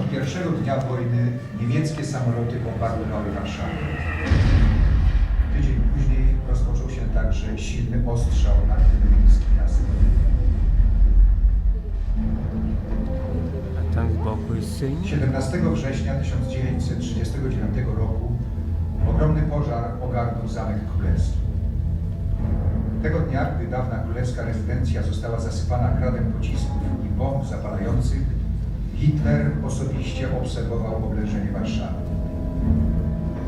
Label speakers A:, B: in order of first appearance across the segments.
A: od pierwszego dnia wojny niemieckie samoloty bombardowały Warszawę. Tydzień później rozpoczął się także silny ostrzał artyleryjski miasta.
B: A tam z boku jest sejmik?
A: 17 września 1939 roku ogromny pożar ogarnął Zamek Królewski. Tego dnia, gdy dawna królewska rezydencja została zasypana gradem pocisków i bomb zapalających, Hitler osobiście obserwował oblężenie Warszawy.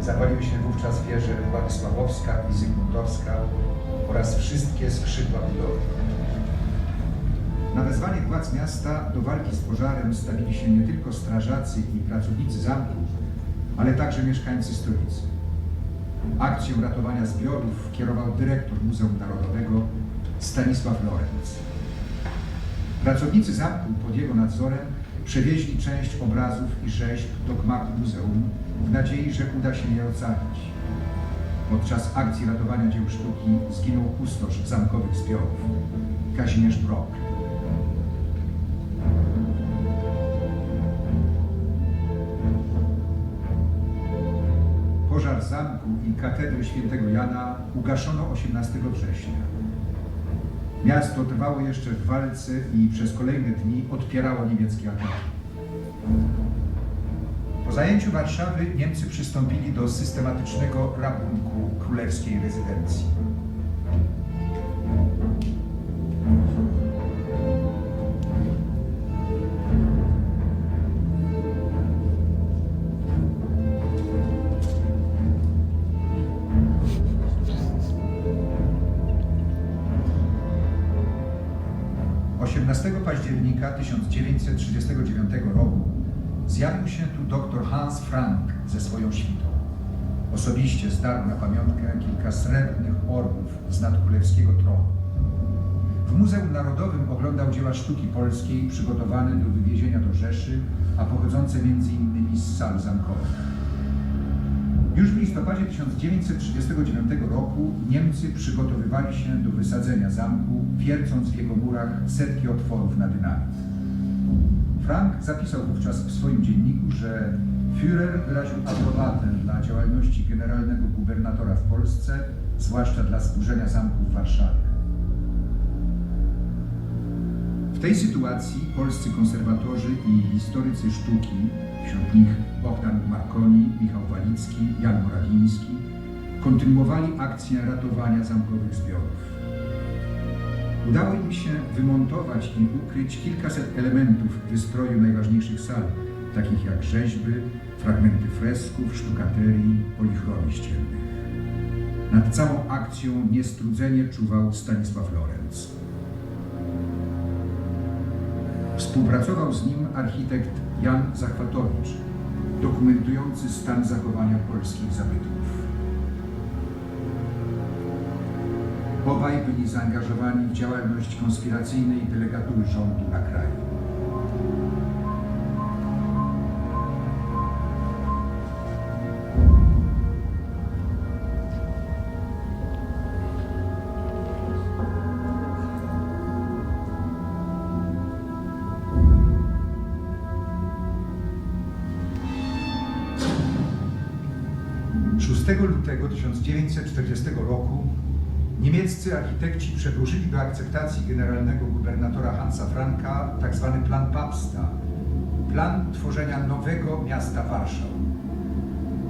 A: Zapaliły się wówczas wieże Władysławowska i Zygmuntowska oraz wszystkie skrzydła budowy. Na wezwanie władz miasta do walki z pożarem stawili się nie tylko strażacy i pracownicy zamku, ale także mieszkańcy stolicy. Akcją ratowania zbiorów kierował dyrektor Muzeum Narodowego Stanisław Lorenz. Pracownicy zamku pod jego nadzorem przewieźli część obrazów i rzeźb do gmachu muzeum w nadziei, że uda się je ocalić. Podczas akcji ratowania dzieł sztuki zginął kustosz zamkowych zbiorów, Kazimierz Brok. Pożar zamku i katedry świętego Jana ugaszono 18 września. Miasto trwało jeszcze w walce i przez kolejne dni odpierało niemieckie ataki. Po zajęciu Warszawy Niemcy przystąpili do systematycznego rabunku królewskiej rezydencji. – października 1939 roku zjawił się tu dr Hans Frank ze swoją świtą. Osobiście zdarł na pamiątkę kilka srebrnych orbów z nadkrólewskiego tronu. W Muzeum Narodowym oglądał dzieła sztuki polskiej przygotowane do wywiezienia do Rzeszy, a pochodzące m.in. z sal zamkowych. Już w listopadzie 1939 roku Niemcy przygotowywali się do wysadzenia zamku, wiercąc w jego murach setki otworów na dynamit. Frank zapisał wówczas w swoim dzienniku, że Führer wyraził aprobatę dla działalności generalnego gubernatora w Polsce, zwłaszcza dla zburzenia zamku w Warszawie. W tej sytuacji polscy konserwatorzy i historycy sztuki, wśród nich Bogdan Marconi, Michał Walicki, Jan Morawiński, kontynuowali akcję ratowania zamkowych zbiorów. Udało im się wymontować i ukryć kilkaset elementów wystroju najważniejszych sal, takich jak rzeźby, fragmenty fresków, sztukaterii, polichromii ściennych. Nad całą akcją niestrudzenie czuwał Stanisław Lorenz. Współpracował z nim architekt Jan Zachwatowicz, dokumentujący stan zachowania polskich zabytków. Obaj byli zaangażowani w działalność konspiracyjnej delegatury rządu na kraju. Lutego 1940 roku niemieccy architekci przedłożyli do akceptacji generalnego gubernatora Hansa Franka tzw. plan Papsta, plan tworzenia nowego miasta Warszał.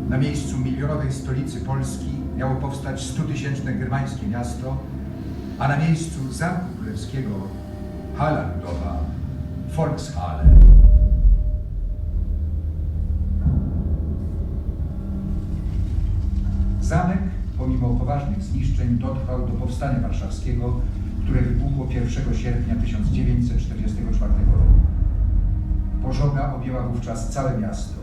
A: Na miejscu milionowej stolicy Polski miało powstać stutysięczne germańskie miasto, a na miejscu Zamku Królewskiego hala ludowa, Volkshalle. Zamek, pomimo poważnych zniszczeń, dotrwał do powstania warszawskiego, które wybuchło 1 sierpnia 1944 roku. Pożoga objęła wówczas całe miasto.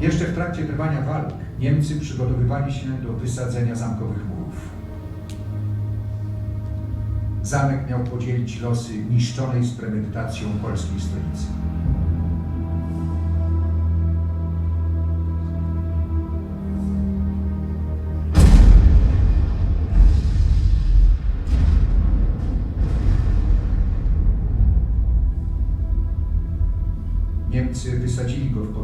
A: Jeszcze w trakcie trwania walk Niemcy przygotowywali się do wysadzenia zamkowych murów. Zamek miał podzielić losy niszczonej z premedytacją polskiej stolicy.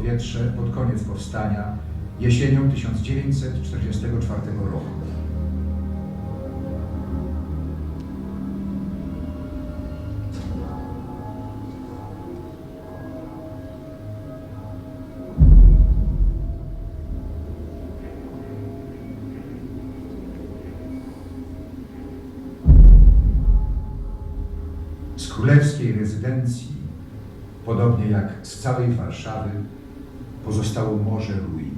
A: Powietrze pod koniec powstania jesienią 1944 roku. Z królewskiej rezydencji, podobnie jak z całej Warszawy, pozostało morze ruin.